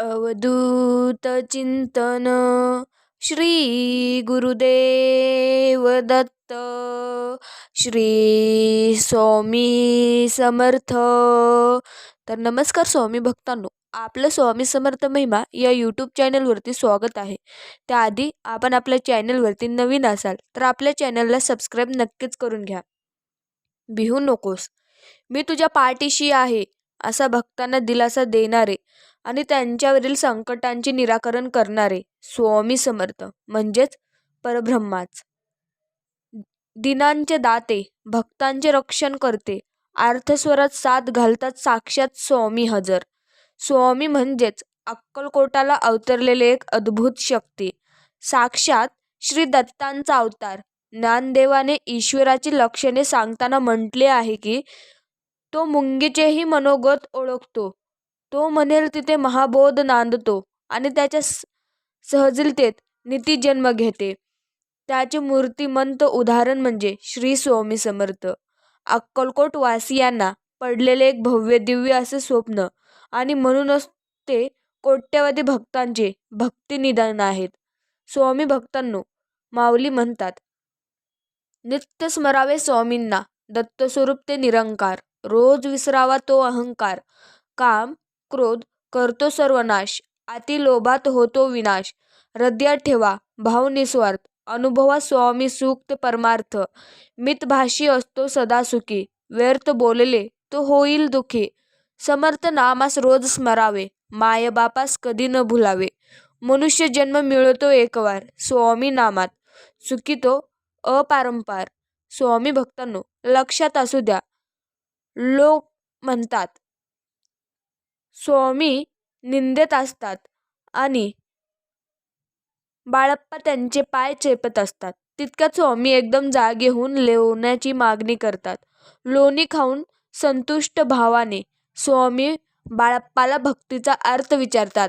अवधूत चिंतन श्री गुरुदेव दत्त श्री स्वामी समर्थ. तर नमस्कार स्वामी भक्तांनो आपलं स्वामी समर्थ महिमा या यूट्यूब चॅनलवरती स्वागत आहे. त्याआधी आपण आपल्या चॅनलवरती नवीन असाल तर आपल्या चॅनलला सबस्क्राईब नक्कीच करून घ्या. बिहू नकोस. मी तुझ्या पाठीशी आहे असा भक्तांना दिलासा देणारे आणि त्यांच्यावरील संकटांचे निराकरण करणारे स्वामी समर्थ म्हणजेच परब्रह्माच. दिनांचे दाते भक्तांचे रक्षण करते अर्थस्वरात साथ घालतात साक्षात स्वामी हजर. स्वामी म्हणजेच अक्कलकोटाला अवतरलेले एक अद्भुत शक्ती. साक्षात श्री दत्तांचा अवतार. ज्ञानदेवाने ईश्वराची लक्षणे सांगताना म्हटले आहे की तो मुंगीचेही मनोगत ओळखतो. तो म्हणेल तिथे महाबोध नांदतो आणि त्याच्या सहजलतेत जन्म घेते. त्याचे मूर्तिमंत उदाहरण म्हणजे श्री स्वामी समर्थ. अक्कलकोट वासियांना पडलेले एक भव्य दिव्य असे स्वप्न आणि म्हणूनच ते कोट्यवधी भक्तांचे भक्तिनिदान आहेत. स्वामी भक्तांनो माऊली म्हणतात नित्य स्मरावे स्वामींना दत्तस्वरूप ते निरंकार. रोज विसरावा तो अहंकार. काम क्रोध करतो सर्वनाश अति लोभात होतो विनाश. हृदयात ठेवा. भाव निस्वार्थ. अनुभवा स्वामी सूक्त परमार्थ. मितभाषी असतो सदा सुखी. व्यर्थ बोलले तो होईल दुखी. समर्थ नामास रोज स्मरावे. मायबापास कधी न भुलावे. मनुष्य जन्म मिळतो एकवार. स्वामी नामात. सुखी तो अपारंपार. स्वामी भक्तांनो लक्षात असू द्या. लोक म्हणतात स्वामी निंदेत असतात आणि बाळप्पा त्यांचे पाय चेपत असतात. तितक्यात स्वामी एकदम जागे होऊन लोण्याची मागणी करतात. लोणी खाऊन संतुष्ट भावाने स्वामी बाळप्पाला भक्तीचा अर्थ विचारतात.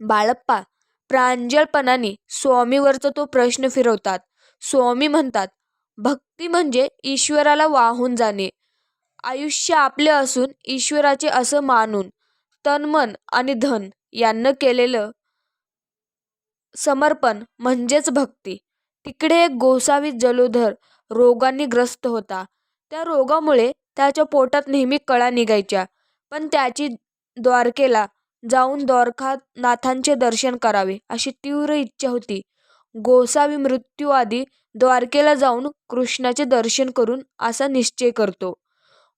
बाळप्पा प्रांजळपणाने स्वामीवरचा तो प्रश्न फिरवतात. स्वामी म्हणतात भक्ती म्हणजे ईश्वराला वाहून जाणे. आयुष्य आपले असून ईश्वराचे असं मानून तन मन आणि धन यांनं केलेलं समर्पण म्हणजेच भक्ती. तिकडे एक गोसावी जलोधर रोगांनी ग्रस्त होता. त्या रोगामुळे त्याच्या पोटात नेहमी कळा निघायच्या. पण त्याची द्वारकेला जाऊन द्वारकानाथांचे दर्शन करावे अशी तीव्र इच्छा होती. गोसावी मृत्यूआधी द्वारकेला जाऊन कृष्णाचे दर्शन करून असा निश्चय करतो.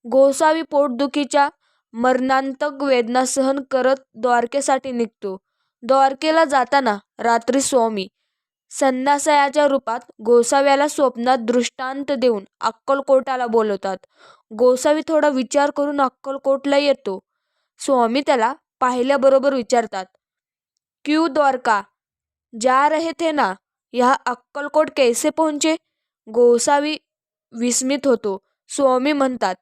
गोसावी पोटदुखीच्या मरणांतक वेदना सहन करत द्वारकेसाठी निघतो. द्वारकेला जाताना रात्री स्वामी संन्यासायाच्या रूपात गोसाव्याला स्वप्नात दृष्टांत देऊन अक्कलकोटाला बोलवतात. गोसावी थोडा विचार करून अक्कलकोटला येतो. स्वामी त्याला पाहिल्याबरोबर विचारतात क्यू द्वारका? जा रहे थे ना? यह अक्कलकोट कैसे पोहोचे? गोसावी विस्मित होतो. स्वामी म्हणतात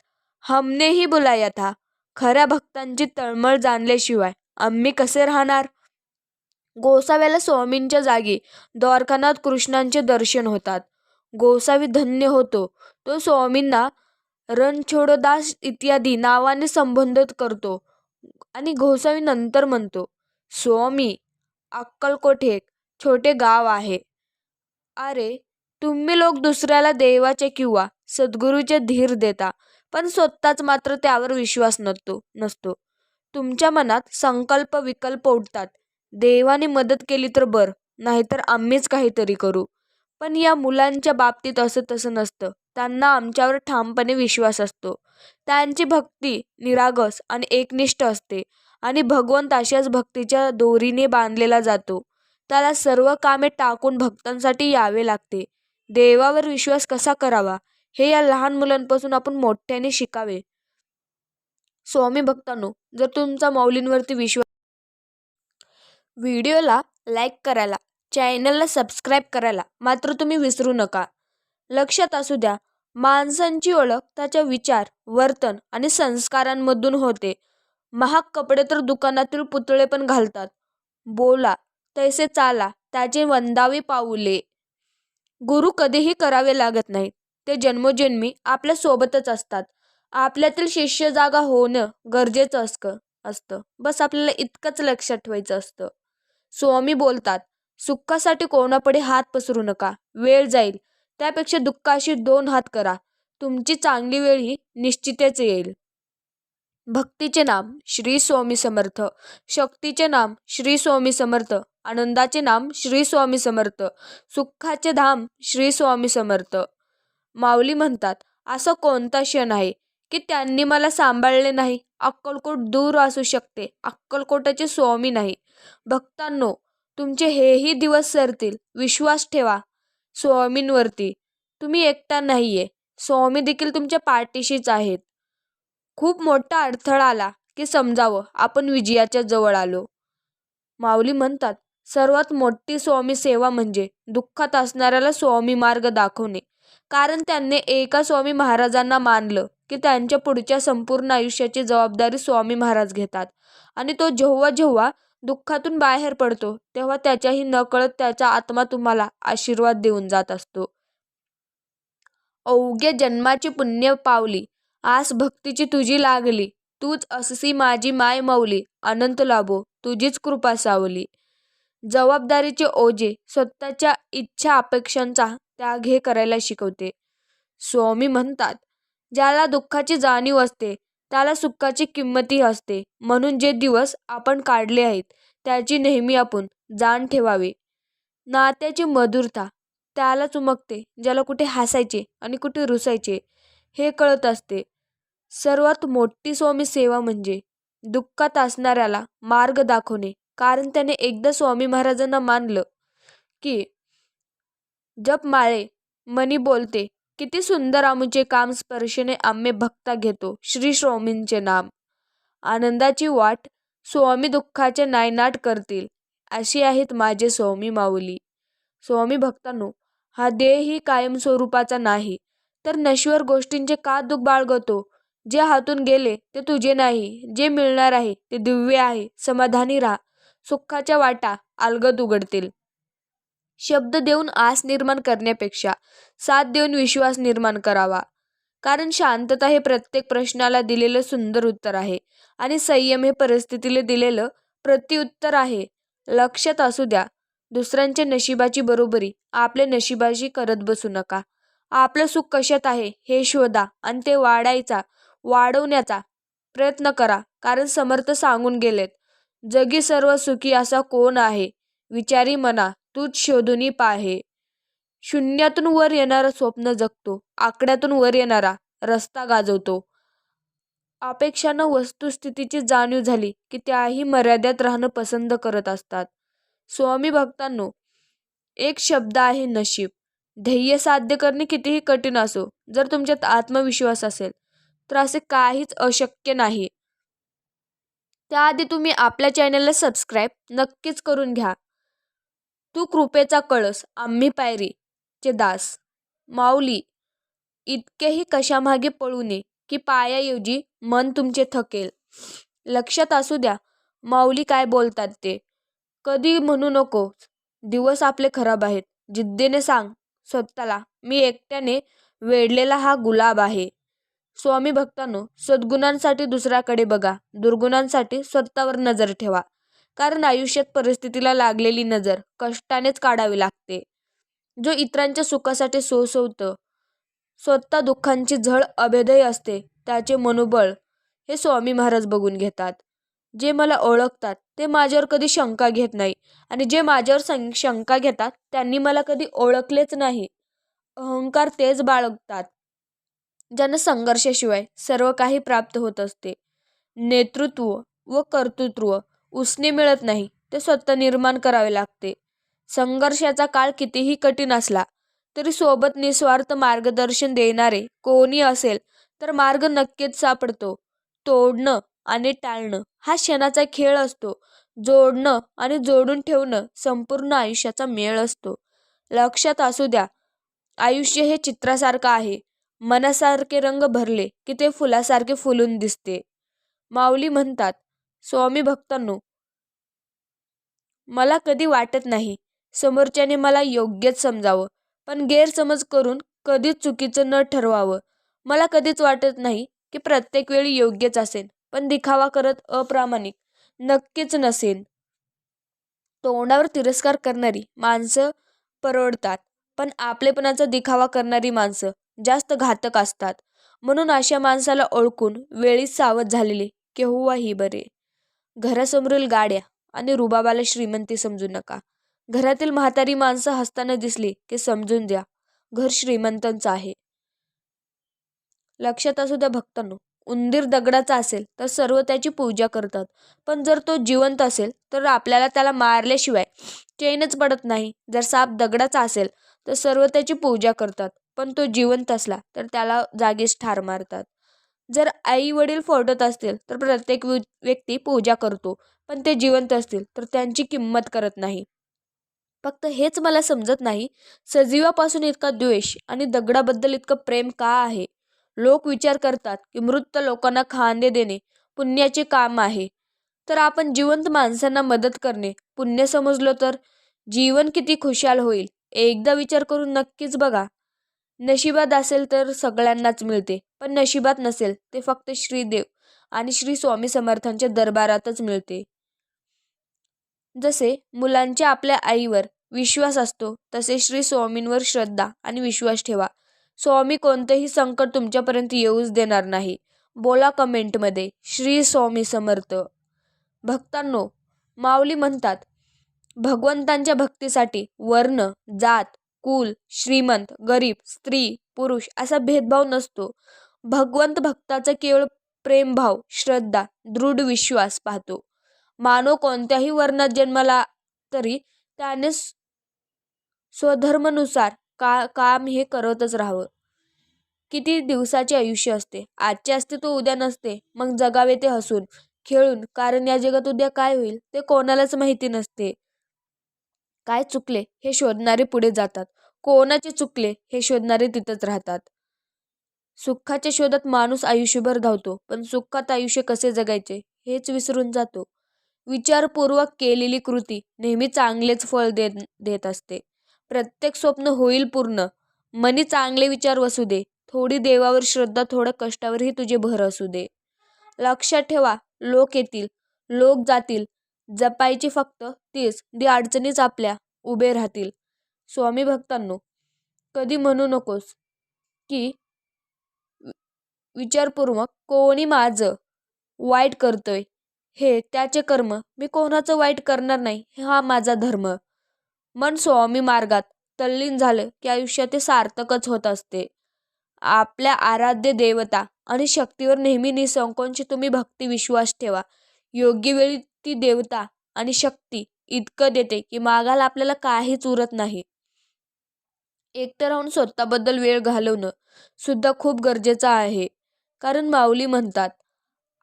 हमने ही बुलाया था खऱ्या भक्तांची तळमळ जाणल्याशिवाय. आम्ही कसे राहणार? गोसाव्याला स्वामींच्या जागी द्वारकानाथ कृष्णांचे दर्शन होतात. गोसावी धन्य होतो. तो स्वामींना रणछोडदास इत्यादी नावाने संबोधित करतो आणि गोसावी नंतर म्हणतो स्वामी अक्कलकोट छोटे गाव आहे. अरे तुम्ही लोक दुसऱ्याला देवाचे किंवा सद्गुरूचे धीर देता. पण स्वतःच मात्र त्यावर विश्वास नसतो नसतो. तुमच्या मनात संकल्प विकल्प उठतात देवाने मदत केली तर बरं नाहीतर आम्हीच काहीतरी करू. पण या मुलांच्या बाबतीत असं तसं नसतं. त्यांना आमच्यावर ठामपणे विश्वास असतो. त्यांची भक्ती निरागस आणि एकनिष्ठ असते आणि भगवंत अशाच भक्तीच्या दोरीने बांधलेला जातो. त्याला सर्व कामे टाकून भक्तांसाठी यावे लागते. देवावर विश्वास कसा करावा? हे या लहान मुलांपासून आपण मोठ्याने शिकावे. स्वामी भक्तांनो जर तुमचा माऊलींवरती विश्वास व्हिडिओला लाईक करायला चॅनलला सबस्क्राईब करायला मात्र तुम्ही विसरू नका. लक्षात असू द्या माणसांची ओळख त्याच्या विचार वर्तन आणि संस्कारांमधून होते. महाग कपडे तर दुकानातील पुतळे पण घालतात. बोला तैसे चाला त्याचे वंदावे पाऊले. गुरु कधीही करावे लागत नाहीत. ते जन्मोजन्मी आपल्या सोबतच असतात. आपल्यातील शिष्य जागा होणं गरजेचं असतं असतं. बस आपल्याला इतकंच लक्षात ठेवायचं असतं. स्वामी बोलतात सुखासाठी कोणापुढे हात पसरू नका. वेळ जाईल. त्यापेक्षा दुःखाशी दोन हात करा. तुमची चांगली वेळ ही निश्चितच येईल. भक्तीचे नाम श्री स्वामी समर्थ. शक्तीचे नाम श्री स्वामी समर्थ. आनंदाचे नाम श्री स्वामी समर्थ. सुखाचे धाम श्री स्वामी समर्थ. माऊली म्हणतात असं कोणता क्षण आहे की त्यांनी मला सांभाळले नाही? अक्कलकोट दूर असू शकते अक्कलकोटाचे स्वामी नाही. भक्तांनो तुमचे हेही दिवस सरतील विश्वास ठेवा स्वामींवरती. तुम्ही एकटा नाहीये स्वामी देखील तुमच्या पाठीशीच आहेत. खूप मोठा अडथळा आला की समजावं आपण विजयाच्या जवळ आलो. माऊली म्हणतात सर्वात मोठी स्वामी सेवा म्हणजे दुःखात असणाऱ्याला स्वामी मार्ग दाखवणे. कारण त्यांनी एका स्वामी महाराजांना मानलं की त्यांच्या पुढच्या संपूर्ण आयुष्याची जबाबदारी स्वामी महाराज घेतात. आणि तो जेव्हा जेव्हा दुःखातून बाहेर पडतो तेव्हा त्याच्याही नकळत त्याचा आत्मा तुम्हाला आशीर्वाद देऊन जात असतो. अवघ्या जन्माची पुण्य पावली आस भक्तीची तुझी लागली तूच अससी माझी माय मौली अनंत लाभो तुझीच कृपा सावली. जबाबदारीचे ओझे स्वतःच्या इच्छा अपेक्षांचा त्याग हे करायला शिकवते. स्वामी म्हणतात ज्याला दुःखाची जाणीव असते त्याला सुखाची किंमतही असते. म्हणून जे दिवस आपण काढले आहेत त्याची नेहमी आपण जाण ठेवावी. नात्याची मधुरता त्याला चुमकते ज्याला कुठे हसायचे आणि कुठे रुसायचे हे कळत असते. सर्वात मोठी स्वामी सेवा म्हणजे दुःखात असणाऱ्याला मार्ग दाखवणे कारण त्याने एकदा स्वामी महाराजांना मानलं की जप माळे मनी बोलते किती सुंदर आमुचे काम स्पर्शेने आम्ही भक्ता घेतो श्री स्वामींचे नाम. आनंदाची वाट स्वामी दुःखाचे नायनाट करतील अशी आहेत माझे स्वामी माऊली. स्वामी भक्तांनो हा देह ही कायमस्वरूपाचा नाही तर नश्वर गोष्टींचे का दुःख बाळगतो? जे हातून गेले ते तुझे नाही जे मिळणार आहे ते दिव्य आहे समाधानी राहा. सुखाच्या वाटा अलगद उघडतील. शब्द देऊन आस निर्माण करण्यापेक्षा साथ देऊन विश्वास निर्माण करावा. कारण शांतता हे प्रत्येक प्रश्नाला दिलेलं सुंदर उत्तर आहे आणि संयम हे परिस्थितीला दिलेलं प्रत्युत्तर आहे. लक्षात असू द्या दुसऱ्यांच्या नशिबाची बरोबरी आपल्या नशिबाशी करत बसू नका. आपलं सुख कशात आहे हे शोधा आणि ते वाढायचा वाढवण्याचा प्रयत्न करा. कारण समर्थ सांगून गेलेत जगी सर्व सुखी असा कोण आहे? विचारी मना. तूच शोधून पाहे शून्यातून वर येणारं स्वप्न जगतो. आकड्यातून वर येणारा रस्ता गाजवतो. अपेक्षांना वस्तुस्थितीची जाणीव झाली की त्याही मर्यादेत राहणं पसंत करत असतात. स्वामी भक्तांनो एक शब्द आहे नशीब. ध्येय साध्य करणे कितीही कठीण असो जर तुमच्यात आत्मविश्वास असेल तर असे काहीच अशक्य नाही. त्याआधी तुम्ही आपल्या चॅनलला सबस्क्राईब नक्कीच करून घ्या. तू कृपेचा कळस आम्ही पायरी चे दास. माऊली इतकेही कशामागे पळू नये की पायाऐवजी मन तुमचे थकेल. लक्षात असू द्या माऊली काय बोलतात ते. कधी म्हणू नको दिवस आपले खराब आहेत. जिद्दीने सांग स्वतःला मी एकट्याने वेढलेला हा गुलाब आहे. स्वामी भक्तांनो सद्गुणांसाठी दुसऱ्याकडे बघा दुर्गुणांसाठी स्वतःवर नजर ठेवा. कारण आयुष्यात परिस्थितीला लागलेली नजर कष्टानेच काढावी लागते. जो इतरांच्या सुखासाठी सोसवतं स्वतः दुःखांची झळ अभेदय असते त्याचे मनोबळ हे स्वामी महाराज बघून घेतात. जे मला ओळखतात ते माझ्यावर कधी शंका घेत नाही आणि जे माझ्यावर सं शंका घेतात त्यांनी मला कधी ओळखलेच नाही. अहंकार तेच बाळगतात ज्यांना संघर्षाशिवाय सर्व काही प्राप्त होत असते. नेतृत्व व कर्तृत्व उसने मिळत नाही. ते स्वतः निर्माण करावे लागते. संघर्षाचा काळ कितीही कठीण असला तरी सोबत निस्वार्थ मार्गदर्शन देणारे कोणी असेल तर मार्ग नक्कीच सापडतो. तोडणं आणि टाळणं हा क्षणाचा खेळ असतो. जोडणं आणि जोडून ठेवणं संपूर्ण आयुष्याचा मेळ असतो. लक्षात असू द्या आयुष्य हे चित्रासारखं आहे. मनासारखे रंग भरले की ते फुलासारखे फुलून दिसते. माऊली म्हणतात स्वामी भक्तांनो मला कधी वाटत नाही. समोरच्याने मला योग्यच समजावं. पण गैरसमज करून कधीच चुकीचं न ठरवावं. मला कधीच वाटत नाही की प्रत्येक वेळी योग्यच असेल पण दिखावा करत अप्रामाणिक. नक्कीच नसेन. तोंडावर तिरस्कार करणारी माणसं परवडतात पण आपलेपणाचा दिखावा करणारी माणसं जास्त घातक असतात. म्हणून अशा माणसाला ओळखून वेळीच सावध झालेले केव्हाही बरे. घरासमोरील गाड्या आणि रुबाबाला श्रीमंती समजू नका. घरातील म्हातारी माणसं हसताना दिसली की समजून द्या घर श्रीमंतांचं आहे. लक्षात असू द्या भक्तांनो उंदीर दगडाचा असेल तर सर्व त्याची पूजा करतात पण जर तो जिवंत असेल तर आपल्याला त्याला मारल्याशिवाय चैनच पडत नाही. जर साप दगडाचा असेल तर सर्व त्याची पूजा करतात पण तो जिवंत असला तर त्याला जागीच ठार मारतात. जर आई वडील फोडत असतील तर प्रत्येक व्यक्ती पूजा करतो पण ते जिवंत असतील तर त्यांची किंमत करत नाही. फक्त हेच मला समजत नाही सजीवापासून इतका द्वेष आणि दगडाबद्दल इतकं प्रेम का आहे? लोक विचार करतात की मृत लोकांना खांदे देणे पुण्याचे काम आहे. तर आपण जिवंत माणसांना मदत करणे पुण्य समजलो तर जीवन किती खुशाल होईल एकदा विचार करून नक्कीच बघा. नशिबात असेल तर सगळ्यांनाच मिळते पण नशिबात नसेल ते फक्त श्रीदेव आणि श्री स्वामी समर्थांच्या दरबारातच मिळते. जसे मुलांच्या आपल्या आईवर विश्वास असतो तसे श्री स्वामींवर श्रद्धा आणि विश्वास ठेवा. स्वामी कोणतेही संकट तुमच्यापर्यंत येऊच देणार नाही. बोला कमेंटमध्ये श्री स्वामी समर्थ. भक्तांनो माऊली म्हणतात भगवंतांच्या भक्तीसाठी वर्ण जात कुल श्रीमंत गरीब स्त्री पुरुष असा भेदभाव नसतो. भगवंत भक्ताचा केवळ प्रेमभाव श्रद्धा दृढ विश्वास पाहतो. मानव कोणत्याही वर्णात जन्माला तरी त्याने स्वधर्मनुसार का काम हे करतच राहावं. किती दिवसाचे आयुष्य असते. आजचे असते तो उद्या नसते. मग जगावे ते हसून खेळून कारण या जगात उद्या काय होईल ते कोणालाच माहिती नसते. काय चुकले हे शोधणारे पुढे जातात. कोणाचे चुकले हे शोधणारे तिथंच राहतात. सुखाच्या शोधात माणूस आयुष्यभर धावतो पण सुखात आयुष्य कसे जगायचे हेच विसरून जातो. विचारपूर्वक केलेली कृती नेहमी चांगलेच फळ देत देत असते. प्रत्येक स्वप्न होईल पूर्ण. मनी चांगले विचार वसू दे. थोडी देवावर श्रद्धा थोड्या कष्टावरही तुझे भर असू दे. लक्षात ठेवा लोक येतील. लोक जातील. जपायची फक्त तीच. दी अडचणीच आपल्या उभे राहतील. स्वामी भक्तांनो कधी म्हणू नकोस की विचारपूर्वक कोणी माझं वाईट करतोय? हे त्याचे कर्म. मी कोणाचं वाईट करणार नाही. हा माझा धर्म. मन स्वामी मार्गात तल्लीन झालं की आयुष्यात ते सार्थकच होत असते. आपल्या आराध्य देवता आणि शक्तीवर नेहमी निसंकोचची तुम्ही भक्ती विश्वास ठेवा. योग्य वेळी ती देवता आणि शक्ती इतकं देते की मागायला आपल्याला काहीच उरत नाही. एकटं राहून स्वतःबद्दल वेळ घालवणं सुद्धा खूप गरजेचं आहे. कारण माऊली म्हणतात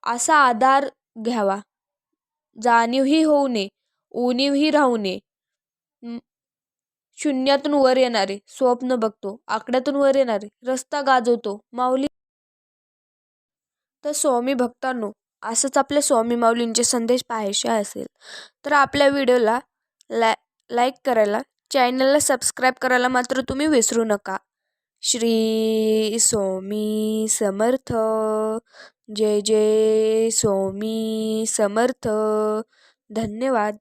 असा आधार घ्यावा. जाणीवही होऊ नये उणीवही राहू नये. शून्यातून वर येणारे स्वप्न बघतो आकड्यातून वर येणारे रस्ता गाजवतो. माऊली तर स्वामी भक्तांनो असंच आपल्या स्वामी माऊलींचे संदेश पाहायचे असेल तर आपल्या व्हिडिओला लाय लाईक करायला चॅनलला सबस्क्राईब करायला मात्र तुम्ही विसरू नका. श्री स्वामी समर्थ. जय जय स्वामी समर्थ. धन्यवाद.